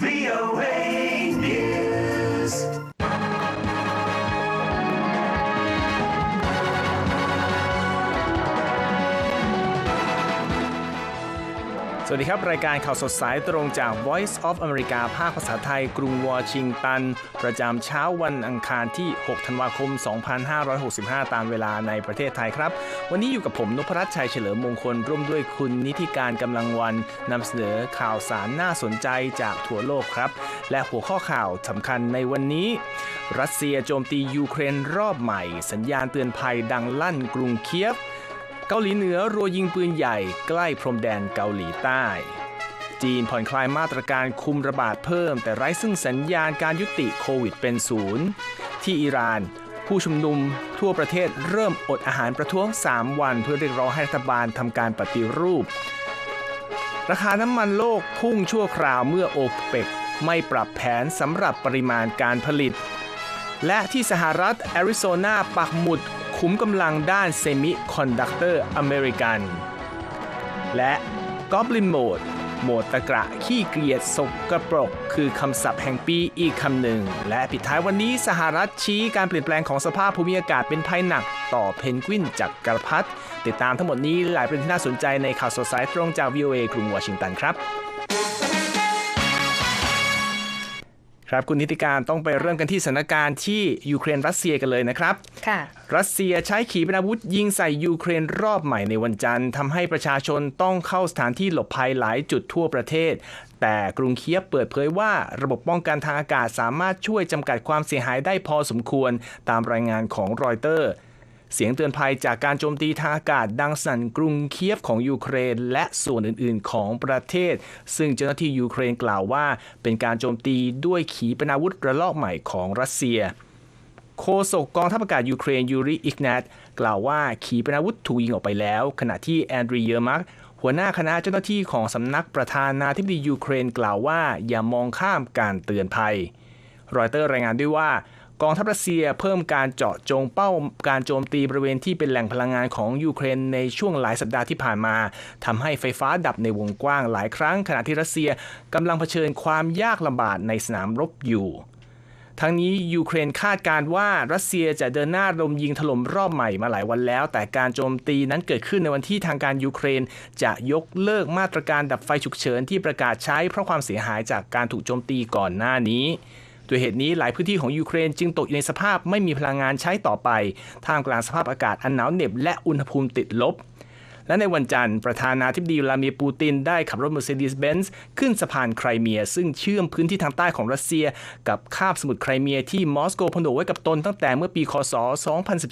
VOA News. วัสดีครับ รายการข่าวสดสายตรงจาก Voice of America ภาคภาษาไทย กรุงวอชิงตัน ประจำเช้าวันอังคารที่ 6 ธันวาคม 2565 ตามเวลาในประเทศไทยครับ วันนี้อยู่กับผมนพรัตน์ชัยเฉลิมมงคล ร่วมด้วยคุณนิติการกำลังวันนำเสนอข่าวสารน่าสนใจจากทั่วโลกครับ และหัวข้อข่าวสำคัญในวันนี้ รัสเซียโจมตียูเครนรอบใหม่ สัญญาณเตือนภัยดังลั่นกรุงเคียฟ เกาหลีเหนือรัวยิงปืนใหญ่ใกล้พรมแดนเกาหลีใต้ จีนผ่อนคลายมาตรการคุมระบาดเพิ่ม แต่ไร้ซึ่งสัญญาณการยุติโควิดเป็นศูนย์ ที่อิหร่านผู้ชุมนุมทั่วประเทศเริ่มอดอาหารประท้วง 3 วัน เพื่อเรียกร้องให้รัฐบาลทำการปฏิรูป ราคาน้ำมันโลกพุ่งชั่วคราวเมื่อโอเปกไม่ปรับแผนสำหรับปริมาณการผลิต และที่สหรัฐแอริโซนาปักหมุด ขุมกำลังด้านเซมิคอนดักเตอร์อเมริกัน และ Goblin Mode โหมดตะกระขี้เกียดสกกระปรก คือคำศัพท์แห่งปีอีกคำหนึ่ง และปิดท้ายวันนี้สหรัฐชี้การเปลี่ยนแปลงของสภาพภูมิอากาศเป็นภัยหนักต่อเพนกวินจากกระพัดติดตามทั้งหมดนี้หลายประเด็นที่น่าสนใจในข่าวสดสายตรงจาก VOA กรุงวอชิงตันครับ ครับคุณนิติการต้องไปเริ่มกันที่สถานการณ์ที่ยูเครนรัสเซียกันเลยนะครับค่ะรัสเซียใช้ขีปนาวุธยิงใส่ยูเครนรอบใหม่ในวันจันทร์ทำให้ประชาชนต้องเข้าสถานที่หลบภัยหลายจุดทั่วประเทศ แต่กรุงเคียบเปิดเผยว่าระบบป้องกันทางอากาศสามารถช่วยจำกัดความเสียหายได้พอสมควร ตามรายงานของรอยเตอร์ เสียงเตือนภัยจากการโจมตีทางอากาศดังสั่นกรุงเคียฟของยูเครน และส่วนอื่นๆ ของประเทศ ซึ่งเจ้าหน้าที่ยูเครนกล่าวว่า เป็นการโจมตีด้วยขีปนาวุธระลอกใหม่ของรัสเซียโฆษกกองทัพอากาศยูเครนยูริอิกนัตกล่าวว่าขีปนาวุธถูกยิงออกไปแล้ว ขณะที่แอนดรีเยอร์มักหัวหน้าคณะเจ้าหน้าที่ของสำนักประธานาธิบดียูเครนกล่าวว่า อย่ามองข้ามการเตือนภัย รอยเตอร์รายงานด้วยว่า กองทัพรัสเซียเพิ่มการเจาะจงเป้าการโจมตีบริเวณที่เป็นแหล่งพลังงานของยูเครนในช่วงหลายสัปดาห์ที่ผ่านมาทำให้ไฟฟ้าดับในวงกว้างหลายครั้ง ขณะที่รัสเซียกำลังเผชิญความยากลำบากในสนามรบอยู่ทั้งนี้ยูเครนคาดการว่ารัสเซียจะเดินหน้าลมยิงถล่มรอบใหม่มาหลายวันแล้ว แต่การโจมตีนั้นเกิดขึ้นในวันที่ทางการยูเครน จะยกเลิกมาตรการดับไฟฉุกเฉินที่ประกาศใช้เพราะความเสียหายจากการถูกโจมตีก่อนหน้านี้ ด้วยเหตุนี้หลายพื้นที่ของยูเครนจึงตกอยู่ในสภาพไม่มีพลังงานใช้ต่อไป ท่ามกลางสภาพอากาศอันหนาวเหน็บและอุณหภูมิติดลบ และในวันจันทร์ ประธานาธิบดีวลาดิเมียร์ปูตินได้ขับรถ Mercedes-Benz ขึ้นสะพานไครเมีย ซึ่งเชื่อมพื้นที่ทางใต้ของรัสเซีย กับคาบสมุทรไครเมียที่มอสโกผนวกไว้กับตนตั้งแต่เมื่อปีคศ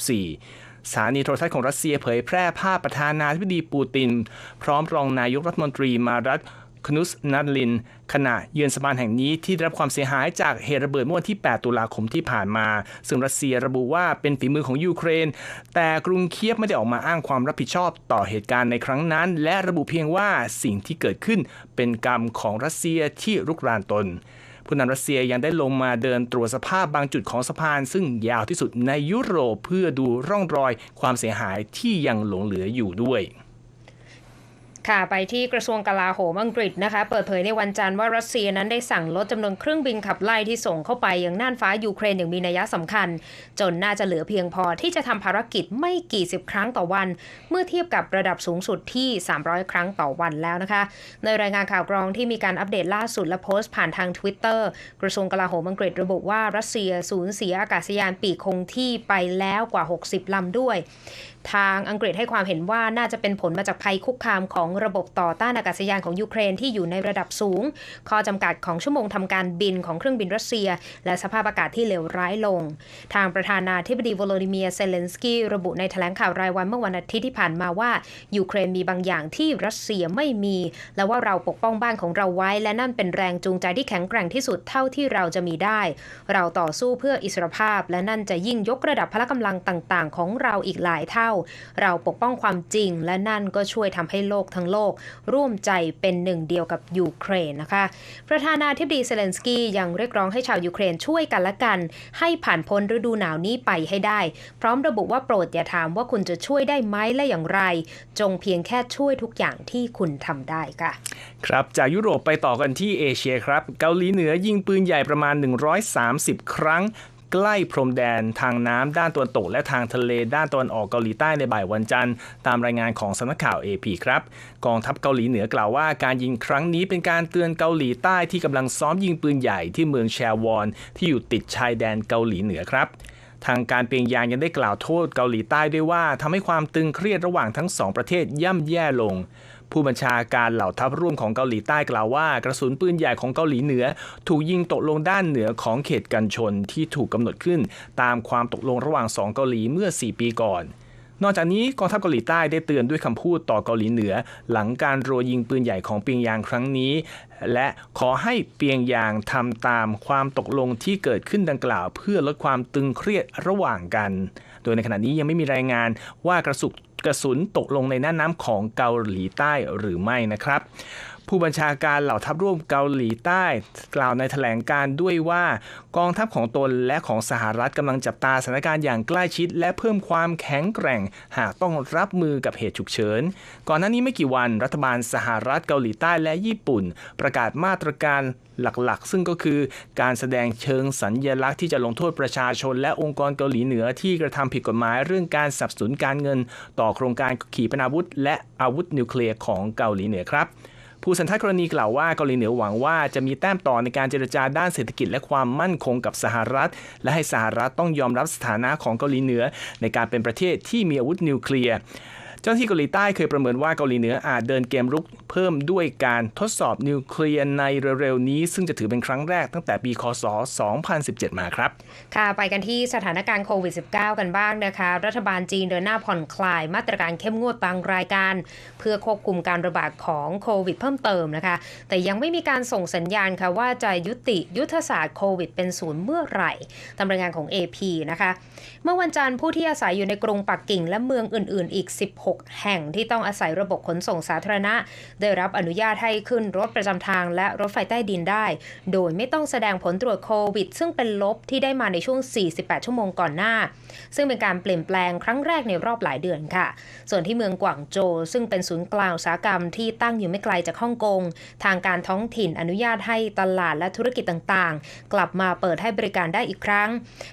2014สถานีโทรทัศน์ของรัสเซียเผยแพร่ภาพประธานาธิบดีปูติน พร้อมรองนายกรัฐมนตรีมารัต คนุสนัดลิน ขณะเยือนสะพานแห่งนี้ที่ได้รับความเสียหายจากเหตุระเบิดเมื่อวันที่ 8 ตุลาคมที่ผ่านมา ซึ่งรัสเซียระบุว่าเป็นฝีมือของยูเครน แต่กรุงเคียบไม่ได้ออกมาอ้างความรับผิดชอบต่อเหตุการณ์ในครั้งนั้น และระบุเพียงว่าสิ่งที่เกิดขึ้นเป็นกรรมของรัสเซียที่รุกรานตนผู้นำรัสเซียยังได้ลงมาเดินตรวจสภาพบางจุดของสะพาน ซึ่งยาวที่สุดในยุโรปเพื่อดูร่องรอยความเสียหายที่ยังหลงเหลืออยู่ด้วย ค่ะไปที่กระทรวงกลาโหมอังกฤษนะคะ เปิดเผยในวันจันทร์ว่ารัสเซียนั้นได้สั่งลดจำนวนเครื่องบินขับไล่ที่ส่งเข้าไปยังน่านฟ้ายูเครนอย่างมีนัยสำคัญ จนน่าจะเหลือเพียงพอที่จะทำภารกิจไม่กี่สิบครั้งต่อวัน เมื่อเทียบกับระดับสูงสุดที่ 300 ครั้งต่อวันแล้วนะคะ ในรายงานข่าวกรองที่มีการอัปเดตล่าสุดและโพสต์ผ่านทาง Twitter กระทรวงกลาโหมอังกฤษระบุว่ารัสเซียสูญเสียอากาศยานปีกคงที่ไปแล้วกว่า 60ลำด้วย ทางอังกฤษให้ความเห็นว่าน่าจะเป็นผลมาจากภัยคุกคามของระบบต่อต้านอากาศยานของยูเครนที่อยู่ในระดับสูง ข้อจำกัดของชั่วโมงทำการบินของเครื่องบินรัสเซีย และสภาพอากาศที่เลวร้ายลง ทางประธานาธิบดีวโลดิเมียเซเลนสกี้ระบุในแถลงข่าวรายวันเมื่อวันอาทิตย์ที่ผ่านมาว่ายูเครนมีบางอย่างที่รัสเซียไม่มี และว่าเราปกป้องบ้านของเราไว้ และนั่นเป็นแรงจูงใจที่แข็งแกร่งที่สุดเท่าที่เราจะมีได้ เราต่อสู้เพื่ออิสรภาพ และนั่นจะยิ่งยกระดับพละกำลังต่าง ๆ ของเราอีกหลายเท่าเราปกป้องความจริง และนั่นก็ช่วยทำให้โลกทั้งโลก ร่วมใจเป็นหนึ่งเดียวกับยูเครนนะคะ ประธานาธิบดีเซเลนสกี้ยังเรียกร้องให้ชาวยูเครนช่วยกันละกัน ให้ผ่านพ้นฤดูหนาวนี้ไปให้ได้ พร้อมระบุว่าโปรดอย่าถามว่าคุณจะช่วยได้ไหมและอย่างไร จงเพียงแค่ช่วยทุกอย่างที่คุณทำได้ค่ะ ครับจากยุโรปไปต่อกันที่เอเชียครับ เกาหลีเหนือยิงปืนใหญ่ประมาณ 130 ครั้ง ใกล้พรมแดนทางน้ำด้านตะวันตก และทางทะเลด้านตะวันออกเกาหลีใต้ในบ่ายวันจันทร์ ตามรายงานของสำนักข่าว AP ครับ กองทัพเกาหลีเหนือกล่าวว่าการยิงครั้งนี้เป็นการเตือนเกาหลีใต้ที่กำลังซ้อมยิงปืนใหญ่ที่เมืองแชวอน ที่อยู่ติดชายแดนเกาหลีเหนือครับทางการเปียงยางยังได้กล่าวโทษเกาหลีใต้ด้วยว่าทำให้ความตึงเครียดระหว่างทั้งสองประเทศย่ำแย่ลง ผู้บัญชาการเหล่าทัพร่วมของเกาหลีใต้กล่าวว่า กระสุนปืนใหญ่ของเกาหลีเหนือ ถูกยิงตกลงด้านเหนือของเขตกันชนที่ถูกกำหนดขึ้น ตามความตกลงระหว่างสองเกาหลีเมื่อ 4 ปีก่อน นอกจากนี้กองทัพเกาหลีใต้ได้เตือนด้วยคำพูดต่อเกาหลีเหนือ หลังการรัวยิงปืนใหญ่ของเปียงยางครั้งนี้ และขอให้เปียงยางทำตามความตกลงที่เกิดขึ้นดังกล่าว เพื่อลดความตึงเครียดระหว่างกัน โดยในขณะนี้ยังไม่มีรายงานว่ากระสุน กระสุนตกลงในน่านน้ำของเกาหลีใต้หรือไม่นะครับ ผู้บัญชาการเหล่าทัพร่วมเกาหลีใต้ กล่าวในแถลงการ์ด้วยว่ากองทัพของตนและของสหรัฐกำลังจับตาสถานการณ์อย่างใกล้ชิด และเพิ่มความแข็งแกร่ง หากต้องรับมือกับเหตุฉุกเฉิน ก่อนหน้านี้ไม่กี่วันรัฐบาลสหรัฐเกาหลีใต้และญี่ปุ่น ประกาศมาตรการหลักๆ ซึ่งก็คือการแสดงเชิงสัญญลักษณ์ที่จะลงโทษประชาชน และองค์กรเกาหลีเหนือที่กระทำผิดกฎหมายเรื่องการสับสนุนการเงิน ต่อโครงการขีปนาวุธ และอาวุธนิวเคลียร์ของเกาหลีเหนือครับ ผู้สันทัดกรณีกล่าวว่าเกาหลีเหนือหวังว่าจะมีแต้มต่อในการเจรจาด้านเศรษฐกิจและความมั่นคงกับสหรัฐ และให้สหรัฐต้องยอมรับสถานะของเกาหลีเหนือในการเป็นประเทศที่มีอาวุธนิวเคลียร์ เจ้าหน้าที่เกาหลีใต้เคยประเมินว่าเกาหลีเหนืออาจเดินเกมรุกเพิ่มด้วยการทดสอบนิวเคลียร์ในเร็วๆนี้ ซึ่งจะถือเป็นครั้งแรกตั้งแต่ปีคศ 2017 มาครับ ค่ะ ไปกันที่สถานการณ์โควิด -19 กันบ้างนะคะ รัฐบาลจีนเดินหน้าผ่อนคลาย มาตรการเข้มงวดบางรายการ เพื่อควบคุมการระบาดของโควิดเพิ่มเติมนะคะ แต่ยังไม่มีการส่งสัญญาณค่ะว่าจะยุติยุทธศาสตร์โควิดเป็นศูนย์เมื่อไหร่ตามรายงานของ AP นะคะ เมื่อวันจันทร์ผู้ที่อาศัยอยู่ในกรุงปักกิ่งและเมืองอื่น ๆ อีก 16 6 แห่งที่ต้องอาศัยระบบขนส่งสาธารณะ ได้รับอนุญาตให้ขึ้นรถประจำทางและรถไฟใต้ดินได้ โดยไม่ต้องแสดงผลตรวจโควิด ซึ่งเป็นลบที่ได้มาในช่วง 48 ชั่วโมงก่อนหน้า ซึ่งเป็นการเปลี่ยนแปลงครั้งแรกในรอบหลายเดือนค่ะ ส่วนที่เมืองกวางโจวซึ่งเป็นศูนย์กลางอุตสาหกรรมที่ตั้งอยู่ไม่ไกลจากฮ่องกงทางการท้องถิ่นอนุญาตให้ตลาดและธุรกิจต่างๆ กลับมาเปิดให้บริการได้อีกครั้ง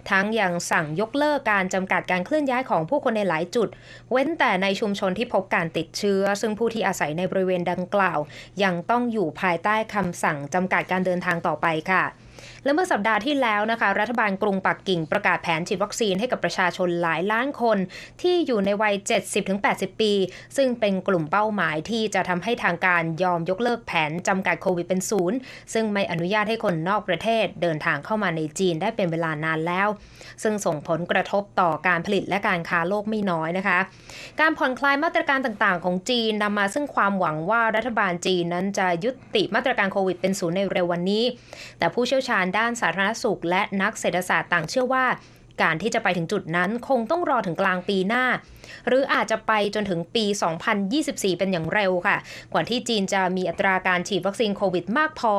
ทั้งยังสั่งยกเลิกการจำกัดการเคลื่อนย้ายของผู้คนในหลายจุด เว้นแต่ในชุุมชนที่พบการติดเชื้อ ซึ่งผู้ที่อาศัยในบริเวณดังกล่าว ยังต้องอยู่ภายใต้คำสั่งจำกัดการเดินทางต่อไปค่ะ และเมื่อสัปดาห์ที่แล้วนะคะ รัฐบาลกรุงปักกิ่งประกาศแผนฉีดวัคซีนให้กับประชาชนหลายล้านคน ที่อยู่ในวัย 70-80 ปี ซึ่งเป็นกลุ่มเป้าหมายที่จะทำให้ทางการยอมยกเลิกแผนจำกัดโควิดเป็นศูนย์ซึ่งไม่อนุญาตให้คนนอกประเทศเดินทางเข้ามาในจีนได้เป็นเวลานานแล้ว ซึ่งส่งผลกระทบต่อการผลิตและการค้าโลกไม่น้อยนะคะ การผ่อนคลายมาตรการต่างๆ ของจีนนำมาซึ่งความหวังว่ารัฐบาลจีนนั้นจะยุติมาตรการโควิดเป็นศูนย์ในเร็ววันนี้ แต่ผู้เชี่ยวชาญด้านสาธารณสุข และนักเศรษฐศาสตร์ต่างเชื่อว่า การที่จะไปถึงจุดนั้นคงต้องรอถึงกลางปีหน้า หรืออาจจะไปจนถึงปี 2024 เป็นอย่างเร็วค่ะ กว่าที่จีนจะมีอัตราการฉีดวัคซีนโควิดมากพอ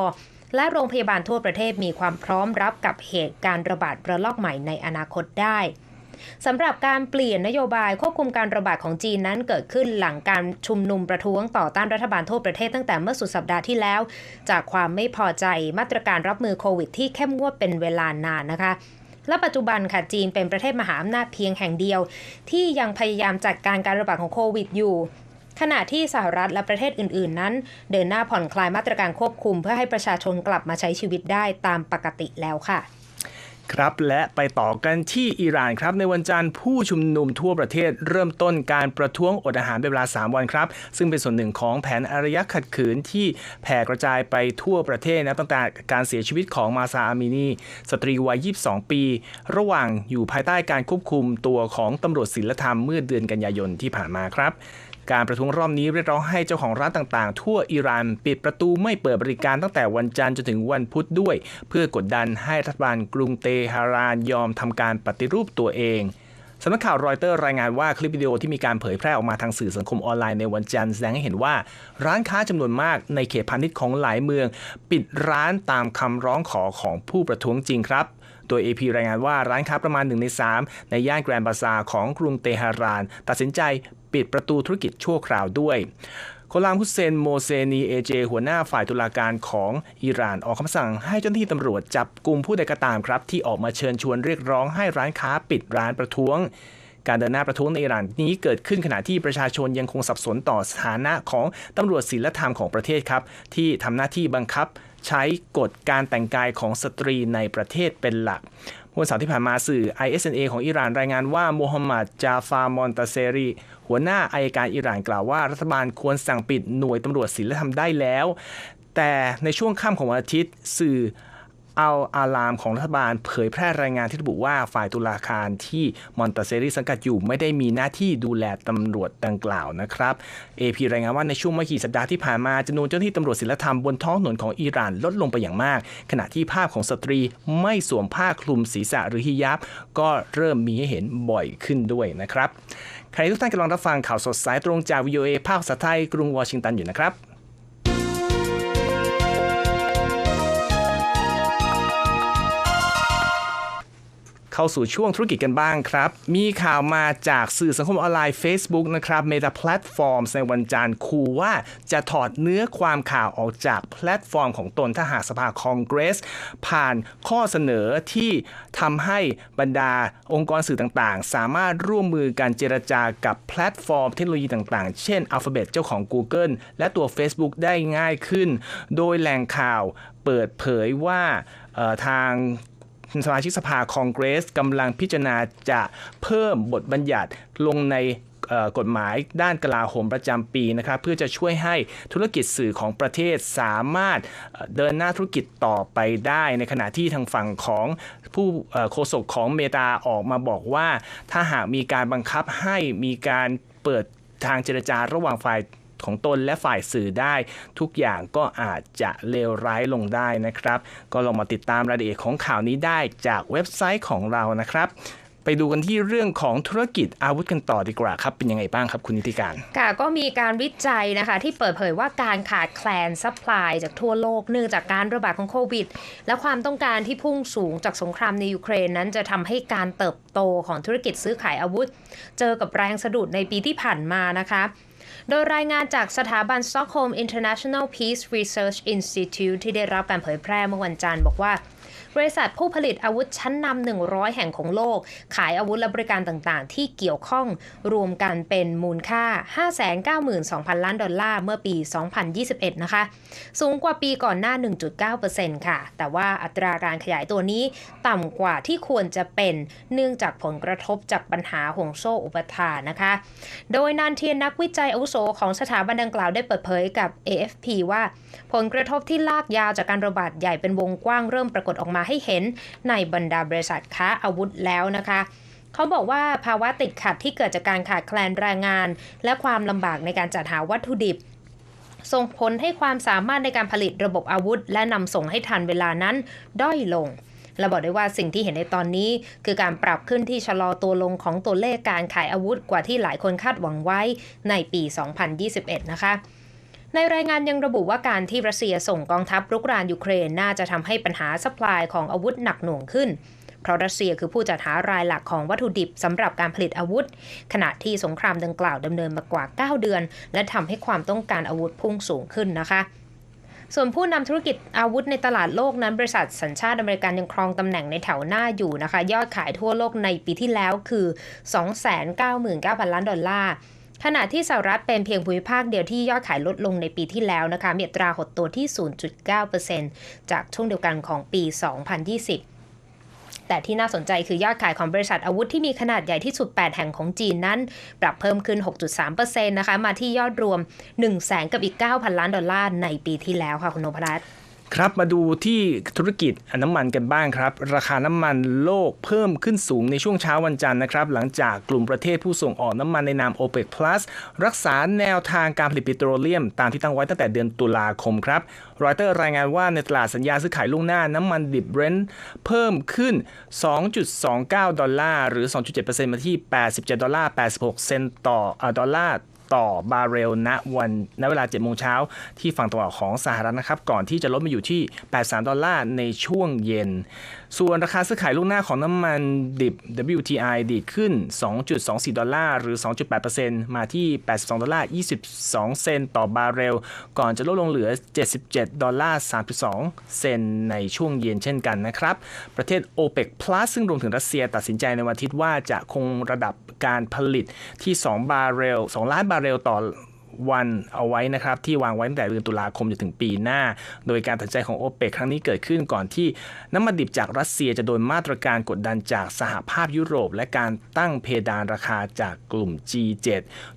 และโรงพยาบาลทั่วประเทศมีความพร้อมรับกับเหตุการณ์ระบาดระลอกใหม่ในอนาคตได้ สำหรับการเปลี่ยนนโยบายควบคุมการระบาดของจีนนั้นเกิดขึ้นหลังการชุมนุมประท้วงต่อต้านรัฐบาลทั่วประเทศตั้งแต่เมื่อสุดสัปดาห์ที่แล้ว จากความไม่พอใจมาตรการรับมือโควิดที่เข้มงวดเป็นเวลานานนะคะและปัจจุบันค่ะจีนเป็นประเทศมหาอำนาจเพียงแห่งเดียว ที่ยังพยายามจัดการการระบาดของโควิดอยู่ ขณะที่สหรัฐและประเทศอื่น ๆ นั้น เดินหน้าผ่อนคลายมาตรการควบคุม เพื่อให้ประชาชนกลับมาใช้ชีวิตได้ตามปกติแล้วค่ะ ครับและไปต่อกันที่อิหร่านครับในวันจันทร์ผู้ชุมนุมทั่วประเทศเริ่มต้นการประท้วงอดอาหารเป็นเวลา 3 วันครับ ซึ่งเป็นส่วนหนึ่งของแผนอารยะขัดขืนที่แผ่กระจายไปทั่วประเทศนะตั้งแต่การเสียชีวิตของมาซาอามินี สตรีวัย 22 ปี ระหว่างอยู่ภายใต้การควบคุมตัวของตำรวจศีลธรรมเมื่อเดือนกันยายนที่ผ่านมาครับ การประท้วงรอบนี้เรียกร้องให้เจ้าของร้านต่างๆ ทั่วอิหร่านปิดประตูไม่เปิดบริการตั้งแต่วันจันทร์จนถึงวันพุธด้วย เพื่อกดดันให้รัฐบาลกรุงเตหะรานยอมทำการปฏิรูปตัวเองสำนักข่าวรอยเตอร์รายงานว่าคลิปวิดีโอที่มีการเผยแพร่ออกมาทางสื่อสังคมออนไลน์ในวันจันทร์แสดงให้เห็นว่า ร้านค้าจำนวนมากในเขตพาณิชย์ของหลายเมือง ปิดร้านตามคำร้องขอของผู้ประท้วงจริงครับ โดย AP รายงานว่าร้านค้าประมาณ1ใน3 ในย่านแกรนด์บาซาของกรุงเตหะราน ตัดสินใจ ปิดประตูธุรกิจชั่วคราวด้วยโคลามฮุสเซนโมเซนีเอเจหัวหน้าฝ่ายตุลาการของอิหร่านออกคำสั่งให้เจ้าหน้าที่ตำรวจจับกลุ่มผู้ใดก็ตามครับ ที่ออกมาเชิญชวนเรียกร้องให้ร้านค้าปิดร้านประท้วง การเดินหน้าประท้วงในอิหร่านนี้เกิดขึ้นขณะที่ประชาชนยังคงสับสนต่อสถานะของตำรวจศีลธรรมของประเทศครับ ที่ทำหน้าที่บังคับ ใช้กฎการแต่งกายของสตรีในประเทศเป็นหลัก วันเสาร์ที่ผ่านมาสื่อ ISNA ของอิหร่านรายงานว่าโมฮัมหมัดจาฟามอนตาเซรีหัวหน้าอายการอิหร่านกล่าวว่า รัฐบาลควรสั่งปิดหน่วยตำรวจศีลธรรมได้แล้ว แต่ในช่วงค่ำของวันอาทิตย์สื่อ เอัลอารามของรัฐบาลเผยแพร่รายงานที่ระบุว่าฝ่ายตุลาการที่มอนตเซรีสังกัดอยู่ไม่ได้มีหน้าที่ดูแลตำรวจดังกล่าวนะครับ AP รายงานว่าในช่วงไม่กี่สัปดาห์ที่ผ่านมาจำนวนเจ้าหน้าที่ตำรวจศีลธรรมบนท้องถนนของอิหร่านลดลงไปอย่างมาก ขณะที่ภาพของสตรีไม่สวมผ้าคลุมศีรษะหรือฮิญาบก็เริ่มมีให้เห็นบ่อยขึ้นด้วยนะครับใครทุกท่านกำลังรับฟังข่าวสดสายตรงจาก VOA ภาคภาษาไทยกรุงวอชิงตันอยู่นะครับ เข้าสู่ช่วงธุรกิจกันบ้างครับ มีข่าวมาจากสื่อสังคมออนไลน์ Facebook นะครับ Meta Platforms ในวันจันทร์ขู่ว่าจะถอดเนื้อความข่าวออกจากแพลตฟอร์มของตนถ้าหากสภาคองเกรส ผ่านข้อเสนอที่ทำให้บรรดาองค์กรสื่อต่างๆ สามารถร่วมมือการเจรจากับแพลตฟอร์มเทคโนโลยีต่างๆ เช่น Alphabet เจ้าของ Google และตัว Facebook ได้ง่ายขึ้น โดยแหล่งข่าวเปิดเผยว่าทาง สมาชิกสภาคองเกรสกำลังพิจารณาจะเพิ่มบทบัญญัติลงในกฎหมายด้านกลาโหมประจำปีนะครับเพื่อจะช่วยให้ธุรกิจสื่อของประเทศสามารถเดินหน้าธุรกิจต่อไปได้ ในขณะที่ทางฝั่งของผู้โฆษกของเมตาออกมาบอกว่า ถ้าหากมีการบังคับให้มีการเปิดทางเจรจาระหว่างฝ่าย ของตนและฝ่ายสื่อได้ ทุกอย่างก็อาจจะเลวร้ายลงได้นะครับ ก็ลองมาติดตามรายละเอียดของข่าวนี้ได้จากเว็บไซต์ของเรานะครับไปดูกันที่เรื่องของธุรกิจอาวุธกันต่อดีกว่าครับ เป็นยังไงบ้างครับคุณนิติการ ค่ะก็มีการวิจัยนะคะ ที่เปิดเผยว่าการขาดแคลนซัพพลายจากทั่วโลกเนื่องจากการระบาดของโควิด และความต้องการที่พุ่งสูงจากสงครามในยูเครนนั้นจะทำให้การเติบโตของธุรกิจซื้อขายอาวุธ เจอกับแรงสะดุดในปีที่ผ่านมานะคะ โดยรายงานจากสถาบัน Stockholm International Peace Research Institute ที่ได้รับการเผยแพร่เมื่อวันจันทร์บอกว่า บริษัทผู้ผลิตอาวุธชั้นนำ100 แห่งของโลก ขายอาวุธและบริการต่างๆ ที่เกี่ยวข้องรวมกันเป็นมูลค่า 592,000 ล้านดอลลาร์เมื่อปี 2021 นะคะ สูงกว่าปีก่อนหน้า 1.9%ค่ะ แต่ว่าอัตราการขยายตัวนี้ต่ำกว่าที่ควรจะเป็นเนื่องจากผลกระทบจากปัญหาห่วงโซ่อุปทานนะคะ โดยนานเทียนนักวิจัยอาวุโสของสถาบันดังกล่าวได้เปิดเผยกับ AFP ว่า ผลกระทบที่ลากยาวจากการระบาดใหญ่เป็นวงกว้างเริ่มปรากฏออกมาให้เห็นในบรรดาบริษัทค้าอาวุธแล้วนะคะเขาบอกว่าภาวะติดขัดที่เกิดจากการขาดแคลนแรงงาน และความลำบากในการจัดหาวัตถุดิบ ส่งผลให้ความสามารถในการผลิตระบบอาวุธ และนำส่งให้ทันเวลานั้นด้อยลงและบอกได้ว่าสิ่งที่เห็นในตอนนี้ คือการปรับขึ้นที่ชะลอตัวลงของตัวเลขการขายอาวุธกว่าที่หลายคนคาดหวังไว้ในปี 2021 นะคะ ในรายงานยังระบุว่าการที่รัสเซียส่งกองทัพรุกรานยูเครนน่าจะทำให้ปัญหาสปายของอาวุธหนักหน่วงขึ้น เพราะรัสเซียคือผู้จัดหารายหลักของวัตถุดิบสำหรับการผลิตอาวุธ ขณะที่สงครามดังกล่าวดำเนินมากว่า 9 เดือน และทำให้ความต้องการอาวุธพุ่งสูงขึ้นนะคะส่วนผู้นำธุรกิจอาวุธในตลาดโลกนั้น บริษัทสัญชาติอเมริกันยังครองตำแหน่งในแถวหน้าอยู่นะคะ ยอดขายทั่วโลกในปีที่แล้วคือ 299,000 ล้านดอลลาร์ ขณะที่สหรัฐเป็นเพียงภูมิภาคเดียวที่ยอดขายลดลงในปีที่แล้วนะคะมีอัตราหดตัวที่ 0.9%จากช่วงเดียวกันของปี 2020แต่ที่น่าสนใจคือยอดขายของบริษัทอาวุธที่มีขนาดใหญ่ที่สุด 8 แห่งของจีนนั้น ปรับเพิ่มขึ้น 6.3%นะคะ มาที่ยอดรวม 1 0 0 0 0 0กับอีก 9,000 ล้านดอลลาร์ในปีที่แล้วค่ะ คุณนพรัตน์ ครับมาดูที่ธุรกิจน้ำมันกันบ้างครับ ราคาน้ำมันโลกเพิ่มขึ้นสูงในช่วงเช้าวันจันทร์นะครับ หลังจากกลุ่มประเทศผู้ส่งออกน้ำมันในนาม OPEC Plus รักษาแนวทางการผลิตปิโตรเลียม ตามที่ตั้งไว้ตั้งแต่เดือนตุลาคมครับรอยเตอร์รายงานว่าในตลาดสัญญาซื้อขายล่วงหน้าน้ำมันดิบเบรนท์เพิ่มขึ้น 2.29 ดอลลาร์ หรือ 2.7%มาที่ 87 ดอลลาร์ 86 เซนต์ต่อต่อดอลลาร์ ต่อบาร์เรลณวันณเวลา7โมงเช้าที่ฝั่งตะวันออกของสหรัฐนะครับก่อนที่จะลดมาอยู่ที่ 83 ดอลลาร์ในช่วงเย็น ส่วนราคาซื้อขายล่วงหน้าของน้ำมันดิบ WTI ดีดขึ้น 2.24 ดอลลาร์หรือ 2.8%มาที่ 82 ดอลลาร์ 22 เซนต์ต่อบาร์เรล ก่อนจะลดลงเหลือ 77 ดอลลาร์ 32 เซนต์ในช่วงเย็นเช่นกันนะครับ ประเทศ OPEC Plus ซึ่งรวมถึงรัสเซียตัดสินใจในวันอาทิตย์ว่าจะคงระดับการผลิตที่ 2 บาร์เรล 2 ล้านบาร์เร็วต่อ วันเอาไว้นะครับที่วางไว้ตั้งแต่เดือนตุลาคมจนถึงปีหน้า โดยการตัดใจของโอเปกครั้งนี้เกิดขึ้นก่อนที่น้ำมันดิบจากรัสเซียจะโดนมาตรการกดดันจากสหภาพยุโรป และการตั้งเพดานราคาจากกลุ่ม G7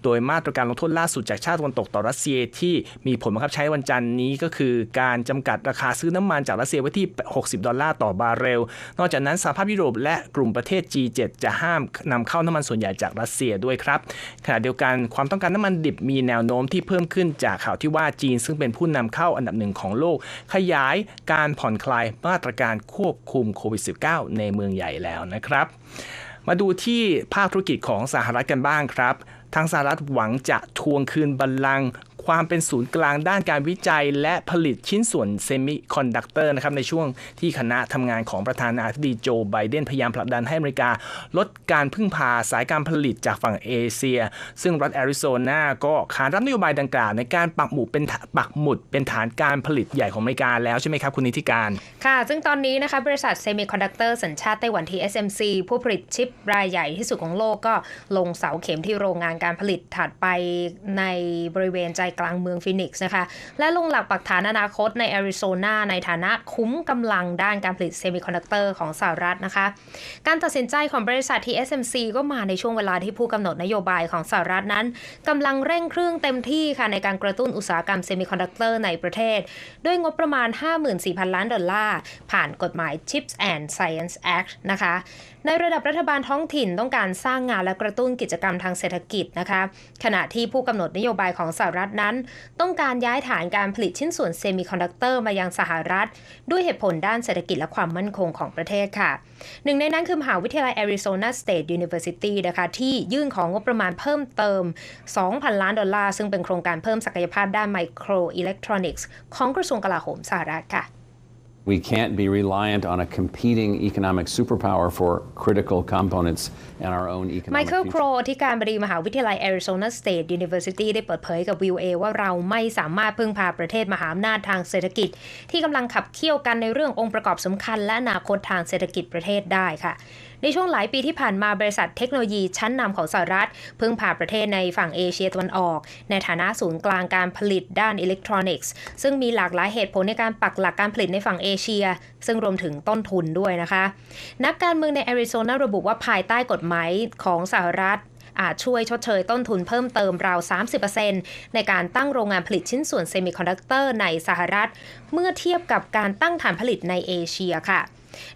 โดยมาตรการลงโทษล่าสุดจากชาติตะวันตกต่อรัสเซียที่มีผลบังคับใช้วันจันทร์นี้ก็คือการจำกัดราคาซื้อน้ำมันจากรัสเซียไว้ที่ 60 ดอลลาร์ต่อบาร์เรล นอกจากนั้นสหภาพยุโรปและกลุ่มประเทศ G7 จะห้ามนำเข้าน้ำมันส่วนใหญ่จากรัสเซียด้วยครับขณะเดียวกันความต้องการน้ำมันดิบมีแนวโน้มที่เพิ่มขึ้นจากข่าวที่ว่าจีน ซึ่งเป็นผู้นำเข้าอันดับหนึ่งของโลก ขยายการผ่อนคลายมาตรการควบคุมโควิด -19 ในเมืองใหญ่แล้วนะครับ มาดูที่ภาคธุรกิจของสหรัฐกันบ้างครับทางสหรัฐหวังจะทวงคืนบัลลังก์ ความเป็นศูนย์กลางด้านการวิจัย และผลิตชิ้นส่วนเซมิคอนดักเตอร์นะครับในช่วงที่คณะทำงานของประธานาธิบดีโจไบเดนพยายามผลักดันให้อเมริกา ลดการพึ่งพาสายการผลิตจากฝั่งเอเชีย ซึ่งรัฐแอริโซนาก็ขานรับนโยบายดังกล่าว ในการปักหมุดเป็นฐานปักหมุดเป็นฐานการผลิตใหญ่ของอเมริกาแล้วใช่ไหมครับคุณนิติการ ค่ะ ซึ่งตอนนี้นะคะบริษัทเซมิคอนดักเตอร์สัญชาติไต้หวัน TSMC ผู้ผลิตชิปรายใหญ่ที่สุดของโลกก็ลงเสาเข็มที่โรงงานการผลิตถัดไปในบริเวณใจกลางเมืองฟินิกส์นะคะ และลงหลักปักฐานอนาคตในแอริโซนาในฐานะคุ้มกำลังด้านการผลิตเซมิคอนดักเตอร์ของสหรัฐนะคะ การตัดสินใจของบริษัท TSMC ก็มาในช่วงเวลาที่ผู้กำหนดนโยบายของสหรัฐนั้นกำลังเร่งเครื่องเต็มที่ค่ะในการกระตุ้นอุตสาหกรรมเซมิคอนดักเตอร์ในประเทศ ด้วยงบประมาณ 54,000 ล้านดอลลาร์ ผ่านกฎหมาย Chips and Science Act นะคะ ในระดับรัฐบาลท้องถิ่นต้องการสร้างงานและกระตุ้นกิจกรรมทางเศรษฐกิจนะคะ ขณะที่ผู้กำหนดนโยบายของสหรัฐนั้น ต้องการย้ายฐานการผลิตชิ้นส่วนเซมิคอนดักเตอร์มายังสหรัฐ ด้วยเหตุผลด้านเศรษฐกิจและความมั่นคงของประเทศค่ะ หนึ่งในนั้นคือมหาวิทยาลัย Arizona State University นะคะที่ยื่นของงบประมาณเพิ่มเติม 2,000 ล้านดอลลาร์ ซึ่งเป็นโครงการเพิ่มศักยภาพด้านไมโครอิเล็กทรอนิกส์ของกระทรวงกลาโหมสหรัฐค่ะ We can't be reliant on a competing economic superpower for critical components in our own economic เคิลโคร future. ที่การบดีมหาวิทยาลัย Arizona State University ได้เปิดเผยกับ VOA ว่าเราไม่สามารถพึ่งพาประเทศมหาอำนาจทางเศรษฐกิจ ที่กำลังขับเคี่ยวกันในเรื่ององค์ประกอบสำคัญและอนาคตทางเศรษฐกิจประเทศได้ค่ะ ในช่วงหลายปีที่ผ่านมาบริษัทเทคโนโลยีชั้นนำของสหรัฐเพึ่งพาประเทศในฝั่งเอเชียตะวันออก ในฐานะศูนย์กลางการผลิตด้านอิเล็กทรอนิกส์ ซึ่งมีหลากหลายเหตุผลในการปักหลักการผลิตในฝั่งเอเชีย ซึ่งรวมถึงต้นทุนด้วยนะคะ นักการเมืองในแอริโซนาระบุว่าภายใต้กฎหมายของสหรัฐอาจช่วยชดเชยต้นทุนเพิ่มเติมราว 30%ในการตั้งโรงงานผลิตชิ้นส่วนเซมิคอนดักเตอร์ในสหรัฐ เมื่อเทียบกับการตั้งฐานผลิตในเอเชียค่ะ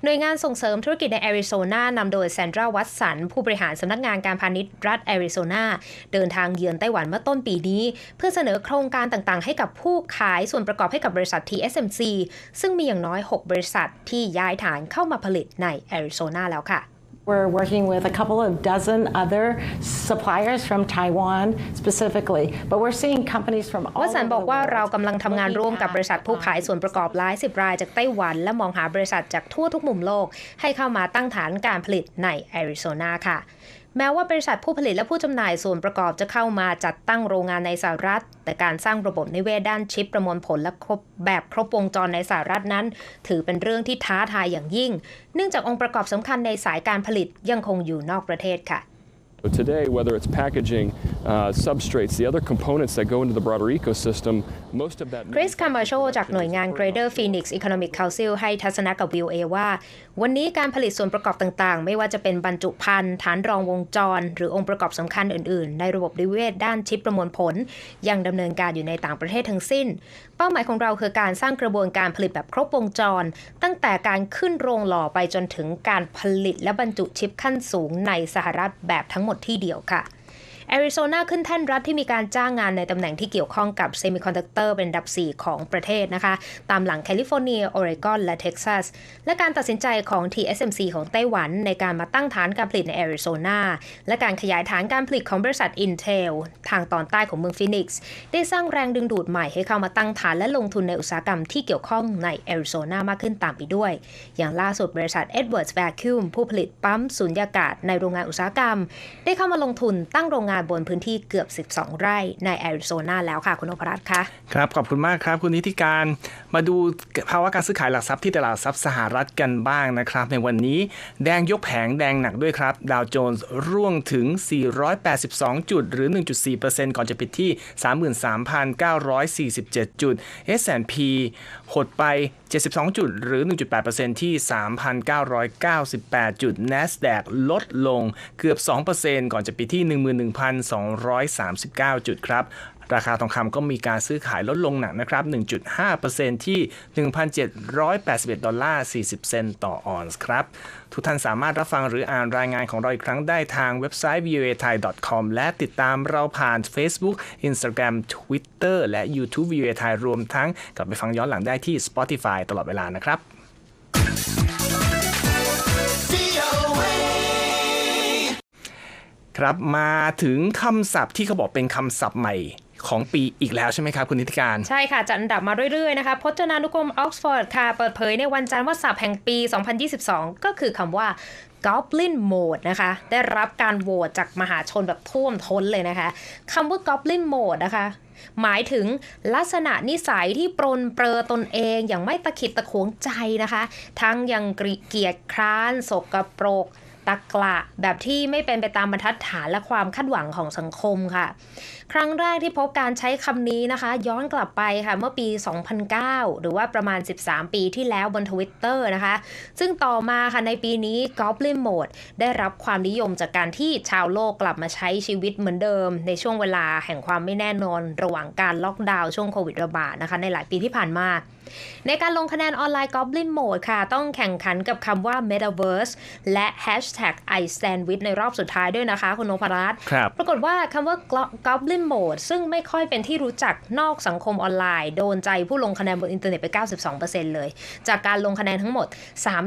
หน่วยงานส่งเสริมธุรกิจในแอริโซนานำโดยแซนดราวัตสัน ผู้บริหารสำนักงานการพาณิชย์รัฐแอริโซนาเดินทางเยือนไต้หวันเมื่อต้นปีนี้ เพื่อเสนอโครงการต่างๆ ให้กับผู้ขายส่วนประกอบให้กับบริษัท TSMC ซึ่งมีอย่างน้อย 6 บริษัทที่ย้ายฐานเข้ามาผลิตในแอริโซนาแล้วค่ะ We're working with a couple of dozen other suppliers from Taiwan specifically, but we're seeing companies from all วสันบอกว่าเรากำลังทำงานร่วมกับบริษัทผู้ขายส่วนประกอบหลายสิบรายจากไต้หวัน และมองหาบริษัทจากทั่วทุกมุมโลก ให้เข้ามาตั้งฐานการผลิตในแอริโซนาค่ะ แม้ว่าบริษัทผู้ผลิตและผู้จำหน่ายส่วนประกอบจะเข้ามาจัดตั้งโรงงานในสหรัฐ แต่การสร้างระบบนิเวศด้านชิปประมวลผลและครบแบบครบวงจรในสหรัฐนั้น ถือเป็นเรื่องที่ท้าทายอย่างยิ่ง เนื่องจากองค์ประกอบสำคัญในสายการผลิตยังคงอยู่นอกประเทศค่ะ But today, whether it's packaging, uh, substrates, the other components that go into the broader ecosystem, most of that. คริสคามาโชจากหน่วยงาน Greater Phoenix Economic Council ให้ทัศนะกับ VOA ว่า วันนี้การผลิตส่วนประกอบต่างๆ ไม่ว่าจะเป็นบรรจุภัณฑ์ฐานรองวงจร หรือองค์ประกอบสำคัญอื่นๆ ในระบบนิเวศด้านชิปประมวลผล ยังดำเนินการอยู่ในต่างประเทศทั้งสิ้นเป้าหมายของเราคือการสร้างกระบวนการผลิตแบบครบวงจร ตั้งแต่การขึ้นโรงหล่อไปจนถึงการผลิตและบรรจุชิปขั้นสูงในสหรัฐแบบทั้งหมดที่เดียวค่ะ แอริโซนาขึ้นแท่นรัฐที่มีการจ้างงานในตำแหน่งที่เกี่ยวข้องกับเซมิคอนดักเตอร์เป็นอันดับ 4 ของประเทศนะคะ ตามหลังแคลิฟอร์เนียโอเรกอนและเท็กซัส และการตัดสินใจของ TSMC ของไต้หวัน ในการมาตั้งฐานการผลิตในแอริโซนาและการขยายฐานการผลิตของบริษัท Intel ทางตอนใต้ของเมืองฟินิกซ์ได้สร้างแรงดึงดูดใหม่ให้เข้ามาตั้งฐานและลงทุนในอุตสาหกรรมที่เกี่ยวข้องในแอริโซนามากขึ้นตามไปด้วย อย่างล่าสุดบริษัท Edwards Vacuum ผู้ผลิตปั๊มสุญญากาศในโรงงานอุตสาหกรรม ได้เข้ามาลงทุนตั้งโรงงานบนพื้นที่เกือบ 12 ไร่ในแอริโซนาแล้วค่ะ คุณอภรัตน์คะครับ ขอบคุณมากครับ คุณนิติการมาดูภาวะการซื้อขายหลักทรัพย์ที่ตลาดทรัพย์สหรัฐกันบ้างนะครับ ในวันนี้แดงยกแผงแดงหนักด้วยครับ ดาวโจนส์ร่วงถึง 482 จุด หรือ 1.4%ก่อนจะปิดที่ 33,947 จุด S&P หดไป 72 จุด หรือ 1.8%ที่ 3,998 จุด NASDAQ ลดลงเกือบ 2%ก่อนจะปิดที่ 11,239 จุดครับ ราคาทองคำก็มีการซื้อขายลดลงหนักนะครับ 1.5%ที่ 1,781 ดอลลาร์ 40 เซนต์ต่อออนซ์ครับ ทุกท่านสามารถรับฟังหรืออ่านรายงานของเราอีกครั้งได้ทางเว็บไซต์ voa thai com และติดตามเราผ่าน Facebook Instagram Twitter และ YouTube voa thai รวมทั้งกลับไปฟังย้อนหลังได้ที่ Spotify ตลอดเวลานะครับครับมาถึงคำศัพท์ที่เขาบอกเป็นคำศัพท์ใหม่ ของปีอีกแล้วใช่ไหมครับ คุณนิติการ ใช่ค่ะ จัดอันดับมาเรื่อยๆนะคะพจนานุกรมออกซฟอร์ดค่ะ เปิดเผยในวันจันทร์ว่าศัพท์แห่งปี 2022 ก็คือคำว่า Goblin Mode นะคะ ได้รับการโหวตจากมหาชนแบบท่วมท้นเลยนะคะคำว่า Goblin Mode นะคะ หมายถึงลักษณะนิสัยที่ปรนเปรอตนเองอย่างไม่ตะขิดตะขวงใจนะคะ ทั้งยังเกียจคร้าน สกปรก ตะกละ แบบที่ไม่เป็นไปตามบรรทัดฐานและความคาดหวังของสังคมค่ะ ครั้งแรกที่พบการใช้คำนี้นะคะ ย้อนกลับไปค่ะเมื่อปี 2009 หรือว่าประมาณ 13 ปีที่แล้วบนทวิตเตอร์นะคะ ซึ่งต่อมาค่ะในปีนี้ Goblin Mode ได้รับความนิยมจากการที่ชาวโลกกลับมาใช้ชีวิตเหมือนเดิม ในช่วงเวลาแห่งความไม่แน่นอน ระหว่างการล็อกดาวน์ช่วงโควิดระบาดนะคะ ในหลายปีที่ผ่านมา ในการลงคะแนนออนไลน์ Goblin Mode ค่ะ ต้องแข่งขันกับคำว่า Metaverse และ Hashtag I Stand With ในรอบสุดท้ายด้วยนะคะ คุณนพรัตน์ครับปรากฏว่าคำว่า Goblin Mode ซึ่งไม่ค่อยเป็นที่รู้จักนอกสังคมออนไลน์ โดนใจผู้ลงคะแนนบนอินเทอร์เน็ตไป 92%เลย จากการลงคะแนนทั้งหมด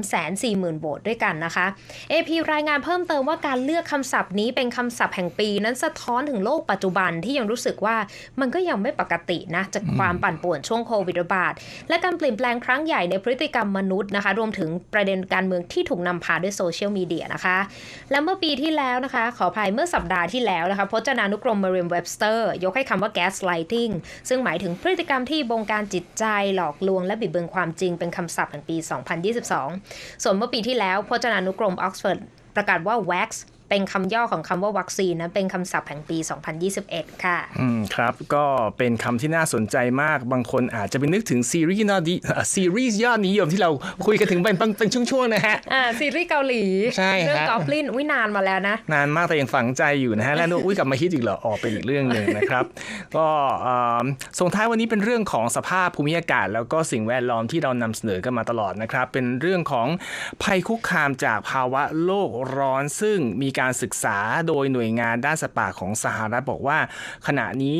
340,000โหวตด้วยกันนะคะ AP รายงานเพิ่มเติมว่าการเลือกคำศัพท์นี้เป็นคำศัพท์แห่งปี นั้นสะท้อนถึงโลกปัจจุบันที่ยังรู้สึกว่ามันก็ยังไม่ปกตินะจากความปั่นป่วนช่วงโควิดระบาดและการเปลี่ยนแปลงครั้งใหญ่ในพฤติกรรมมนุษย์นะคะรวมถึงประเด็นการเมืองที่ถูกนำพาด้วยโซเชียลมีเดียนะคะ และเมื่อปีที่แล้วนะคะ ขออภัยเมื่อสัปดาห์ที่แล้วนะคะพจนานุกรม Merriam-Webster ยกให้คำว่า gaslighting ซึ่งหมายถึงพฤติกรรมที่บงการจิตใจหลอกลวง และบิดเบือนความจริงเป็นคำศัพท์แห่งปี 2022 ส่วนเมื่อปีที่แล้วพจนานุกรม Oxford ประกาศว่า wax เป็นคำย่อของคำว่าวัคซีนนะเป็นคำศัพท์แห่งปี 2021 ค่ะ อืมครับ ก็เป็นคำที่น่าสนใจมากบางคนอาจจะไปนึกถึงซีรีส์ยอดนิอะซีรีส์ยอดนิยมที่เราคุยกันถึงเป็นเป็นเป็นช่วงๆนะฮะอ่าซีรีส์เกาหลีใช่ฮะเรื่อง Goblin วินานมาแล้วนะ นานมากแต่ยังฝังใจอยู่นะฮะแล้วนึกอุ้ยกลับมาฮิตอีกเหรอออกเป็นอีกเรื่องหนึ่งนะครับ ก็เอ่อส่งท้ายวันนี้เป็นเรื่องของสภาพภูมิอากาศ แล้วก็สิ่งแวดล้อมที่เรานำเสนอกันมาตลอดนะครับ เป็นเรื่องของภัยคุกคามจากภาวะโลกร้อนซึ่งมีการศึกษาโดยหน่วยงานด้านสัตว์ป่าของสหรัฐบอกว่า ขณะนี้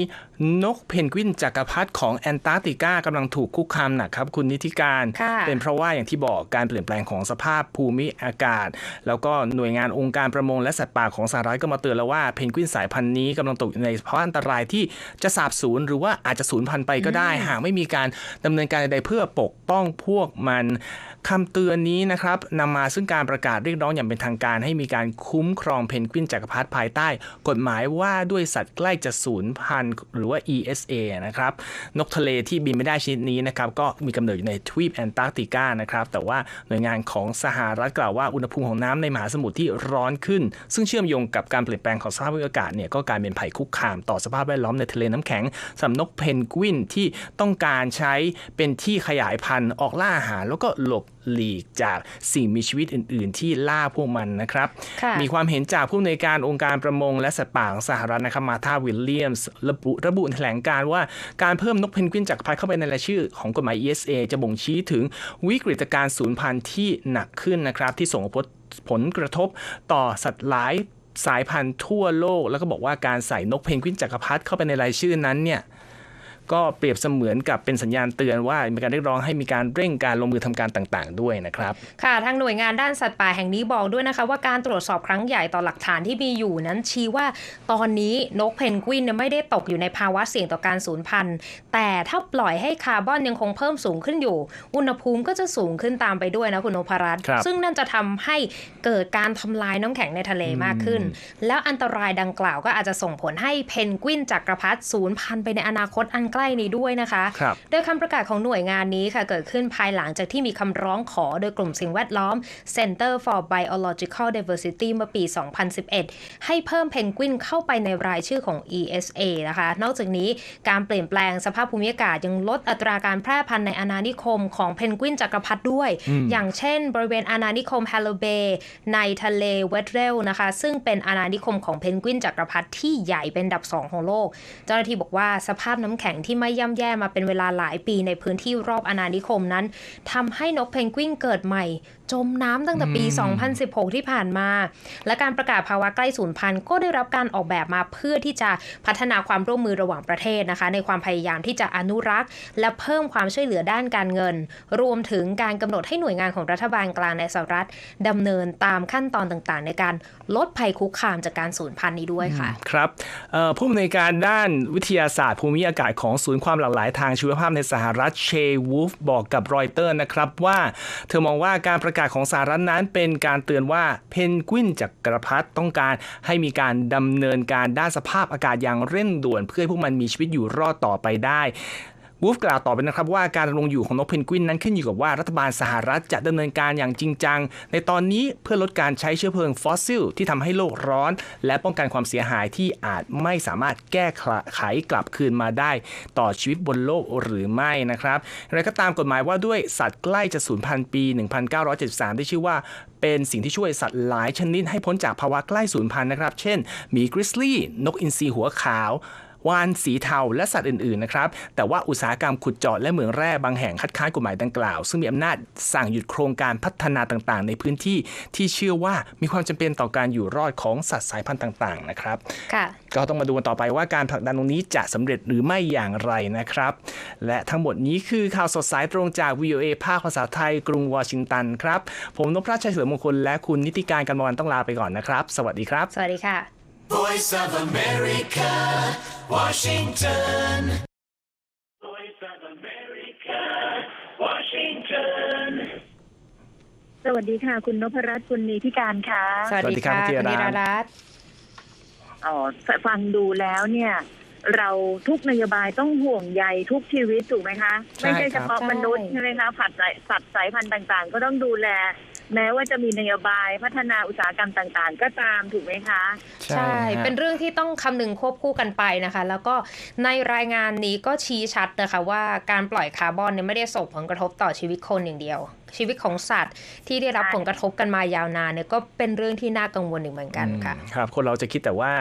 นกเพนกวินจักรพรรดิของแอนตาร์กติกากำลังถูกคุกคามหนักครับ คุณนิติการค่ะเป็นเพราะว่าอย่างที่บอกการเปลี่ยนแปลงของสภาพภูมิอากาศ แล้วก็หน่วยงานองค์การประมงและสัตว์ป่าของสหรัฐก็มาเตือนแล้วว่าเพนกวินสายพันธุ์นี้กำลังตกอยู่ในภาวะอันตรายที่จะสาบสูญหรือว่าอาจจะสูญพันธุ์ไปก็ได้ หากไม่มีการดำเนินการใดๆเพื่อปกป้องพวกมันคำเตือนนี้นะครับนำมาซึ่งการประกาศเรียกร้องอย่างเป็นทางการ ให้มีการคุ้มครองเพนกวินจักรพรรดิภายใต้ กฎหมายว่าด้วยสัตว์ใกล้จะสูญพันธุ์หรือว่า ESA นะครับนกทะเลที่บินไม่ได้ชนิดนี้นะครับก็มีกำเนิดอยู่ในทวีปแอนตาร์กติกานะครับแต่ว่าหน่วยงานของสหรัฐกล่าวว่าอุณหภูมิของน้ำในมหาสมุทรที่ร้อนขึ้น ซึ่งเชื่อมโยงกับการเปลี่ยนแปลงของสภาพอากาศเนี่ยก็กลายเป็นภัยคุกคามต่อสภาพแวดล้อมในทะเลน้ำแข็งสำหรับนกเพนกวินที่ต้องการใช้เป็นที่ขยายพันธุ์ออกล่าอาหารแล้วก็หลบ หลีกจากสิ่งมีชีวิตอื่น ๆ ที่ล่าพวกมันนะครับค่ะมีความเห็นจากผู้อำนวยการองค์การประมงและสัตว์ป่าของสหรัฐนะครับมาธาวิลเลียมส์ระบุระบุในแถลงการณ์ว่าการเพิ่มนกเพนกวินจักรพรรดิเข้าไปในรายชื่อของกฎหมาย ESA จะบ่งชี้ถึงวิกฤตการณ์สูญพันธุ์ที่หนักขึ้นนะครับ ที่ส่งผลกระทบต่อสัตว์หลายสายพันธุ์ทั่วโลก แล้วก็บอกว่าการใส่นกเพนกวินจักรพรรดิเข้าไปในรายชื่อนั้นเนี่ย ก็เปรียบเสมือนกับเป็นสัญญาณเตือนว่ามีการเรียกร้องให้มีการเร่งการลงมือทำการต่างๆ ด้วยนะครับ ค่ะทางหน่วยงานด้านสัตว์ป่าแห่งนี้บอกด้วยนะคะ ว่าการตรวจสอบครั้งใหญ่ต่อหลักฐานที่มีอยู่นั้นชี้ว่าตอนนี้นกเพนกวินเนี่ยไม่ได้ตกอยู่ในภาวะเสี่ยงต่อการสูญพันธุ์ แต่ถ้าปล่อยให้คาร์บอนยังคงเพิ่มสูงขึ้นอยู่ อุณหภูมิก็จะสูงขึ้นตามไปด้วยนะคุณนพรัตน์ครับซึ่งนั่นจะทำให้เกิดการทำลายน้ำแข็งในทะเลมากขึ้น แล้วอันตรายดังกล่าวก็อาจจะส่งผลให้เพนกวินจักรพรรดิสูญพันธุ์ไปในอนาคตอันใกล้นี้ด้วยนะคะครับโดยคำประกาศของหน่วยงานนี้ค่ะเกิดขึ้นภายหลังจากที่มีคำร้องขอโดยกลุ่มสิ่งแวดล้อม Center for Biological Diversity เมื่อปี 2011 ให้เพิ่มเพนกวินเข้าไปในรายชื่อของ ESA นะคะ นอกจากนี้การเปลี่ยนแปลงสภาพภูมิอากาศยังลดอัตราการแพร่พันธุ์ในอาณานิคมของเพนกวินจักรพรรดิด้วยอย่างเช่น บริเวณอาณานิคม h a l l o b a y ในทะเลเวตเรลนะคะ ซึ่งเป็นอาณานิคมของเพนกวินจักรพรรดิที่ใหญ่เป็นอันดับสองของโลก เจ้าหน้าที่บอกว่าสภาพน้ำแข็งที่ไม่ย่ำแย่มาเป็นเวลาหลายปีในพื้นที่รอบอาณานิคมนั้นทำให้นกเพนกวินเกิดใหม่ จมน้ำตั้งแต่ปี 2016 ที่ผ่านมา และการประกาศภาวะใกล้สูญพันธุ์ก็ได้รับการออกแบบมาเพื่อที่จะพัฒนาความร่วมมือระหว่างประเทศนะคะ ในความพยายามที่จะอนุรักษ์ และเพิ่มความช่วยเหลือด้านการเงิน รวมถึงการกำหนดให้หน่วยงานของรัฐบาลกลางในสหรัฐดำเนินตามขั้นตอนต่างๆ ในการลดภัยคุกคามจากการสูญพันธุ์นี้ด้วยค่ะ ครับเอ่อผู้อำนวยการด้านวิทยาศาสตร์ภูมิอากาศของศูนย์ความหลากหลายทางชีวภาพในสหรัฐเชวูฟบอกกับรอยเตอร์นะครับว่าเธอมองว่าการประกาศของสหรัฐนั้นเป็นการเตือนว่าเพนกวินจักรพรรดิต้องการให้มีการดำเนินการด้านสภาพอากาศอย่างเร่งด่วน เพื่อให้พวกมันมีชีวิตอยู่รอดต่อไปได้ วูฟกล่าวต่อไปนะครับว่าการดำรงอยู่ของนกเพนกวินนั้นขึ้นอยู่กับว่ารัฐบาลสหรัฐจะดำเนินการอย่างจริงจัง ในตอนนี้เพื่อลดการใช้เชื้อเพลิงฟอสซิลที่ทำให้โลกร้อน และป้องกันความเสียหายที่อาจไม่สามารถแก้ไขกลับคืนมาได้ ต่อชีวิตบนโลกหรือไม่นะครับอะไรก็ตามกฎหมายว่าด้วยสัตว์ใกล้จะสูญพันธุ์ปี 1973 ได้ชื่อว่าเป็นสิ่งที่ช่วยสัตว์หลายชนิดให้พ้นจากภาวะใกล้สูญพันธุ์นะครับ เช่นหมีกริซลี่ นกอินทรีหัวขาว วานสีเทาและสัตว์อื่นๆนะครับแต่ว่าอุตสาหกรรมขุดเจาะและเหมืองแร่บางแห่งคัดค้านกฎหมายดังกล่าว ซึ่งมีอำนาจสั่งหยุดโครงการพัฒนาต่างๆ ในพื้นที่ที่เชื่อว่ามีความจำเป็นต่อการอยู่รอดของสัตว์สายพันธุ์ต่างๆนะครับค่ะก็ต้องมาดูกันต่อไปว่าการผลักดันตรงนี้จะสำเร็จหรือไม่อย่างไรนะครับ และทั้งหมดนี้คือข่าวสดสายตรงจาก VOA ภาคภาษาไทยกรุงวอชิงตันครับ ผมนพรัชชัยเสริมมงคลและคุณนิติการกันมวันต้องลาไปก่อนนะครับ สวัสดีครับ สวัสดีค่ะ Voice of America, Washington. Voice of America, Washington. สวัสดีค่ะ คุณนพรัตน์คุณนีพิการค่ะ สวัสดีค่ะสวัสดีครับคุณคุณธีธีรรรัตน์ รัตน์อ๋อฟังดูแล้วเนี่ย เราทุกนโยบายต้องห่วงใยทุกชีวิตถูกไหมคะ ใช่ไม่ใช่ครัเฉบพาะมนุษย์ใช่ไหมคะผัดสายสัตว์สายพันธุ์ต่างๆ ก็ต้องดูแล แม้ว่าจะมีนโยบายพัฒนาอุตสาหกรรมต่างๆ ก็ตามถูกไหมคะ ใช่ฮะ เป็นเรื่องที่ต้องคำนึงควบคู่กันไปนะคะ แล้วก็ในรายงานนี้ก็ชี้ชัดนะคะว่าการปล่อยคาร์บอนเนี่ยไม่ได้ส่งผลกระทบต่อชีวิตคนอย่างเดียว ชีวิตของสัตว์ที่ได้รับใช่ผลกระทบกันมายาวนานเนี่ยก็เป็นเรื่องที่น่ากังวลอีกเหมือนกันค่ะ อืมครับ คนเราจะคิดแต่ว่า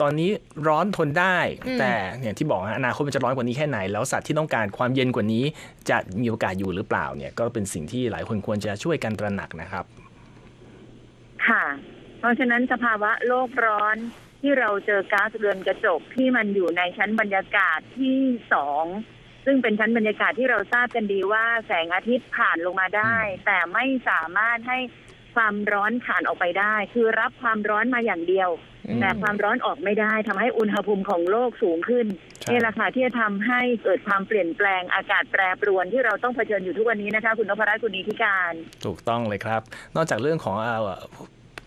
ตอนนี้ร้อนทนได้อืมแต่เนี่ยที่บอกฮะอนาคตมันจะร้อนกว่านี้แค่ไหน แล้วสัตว์ที่ต้องการความเย็นกว่านี้ จะมีโอกาสอยู่หรือเปล่าเนี่ยก็เป็นสิ่งที่หลายคนควรจะช่วยกันตระหนักนะครับ ค่ะ เพราะฉะนั้นสภาวะโลกร้อนที่เราเจอก๊าซเรือนกระจกที่มันอยู่ในชั้นบรรยากาศที่สองซึ่งเป็นชั้นบรรยากาศที่เราทราบกันดีว่าแสงอาทิตย์ผ่านลงมาได้ แต่ไม่สามารถให้ ความร้อนผ่านออกไปได้ คือรับความร้อนมาอย่างเดียวอืมแต่ความร้อนออกไม่ได้ทำให้อุณหภูมิของโลกสูงขึ้นใช่นี่แหละค่ะที่จะทำให้เกิดความเปลี่ยนแปลงอากาศแปรปรวนที่เราต้องเผชิญอยู่ทุกวันนี้นะคะ คุณนพรัตน์คุณนิธิการ ถูกต้องเลยครับ นอกจากเรื่องของเ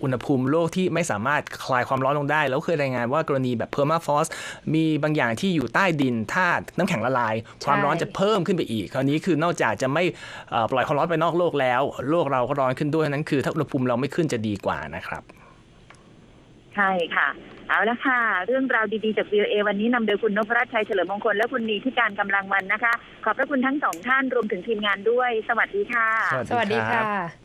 อ่ออุณหภูมิโลกที่ไม่สามารถคลายความร้อนลงได้ แล้วเคยรายงานว่ากรณีแบบเพอร์มาฟอสมีบางอย่างที่อยู่ใต้ดินถ้าน้ำแข็งละลาย ความร้อนจะเพิ่มขึ้นไปอีก คราวนี้คือนอกจากจะไม่เอ่อปล่อยความร้อนไปนอกโลกแล้ว โลกเราก็ร้อนขึ้นด้วยนั้นคือถ้าอุณหภูมิเราไม่ขึ้นจะดีกว่านะครับ ใช่ค่ะเอาละค่ะ เรื่องราวดีๆจาก VOA วันนี้นำโดยคุณนพรัตน์ชัยเฉลิมมงคลและคุณนีที่การกำลังวันนะคะ ขอบพระคุณทั้งสองท่านรวมถึงทีมงานด้วย สวัสดีค่ะ สวัสดีค่ะ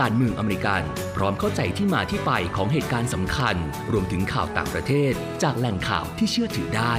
การเมืองอเมริกัน พร้อมเข้าใจที่มาที่ไปของเหตุการณ์สำคัญ รวมถึงข่าวต่างประเทศ จากแหล่งข่าวที่เชื่อถือได้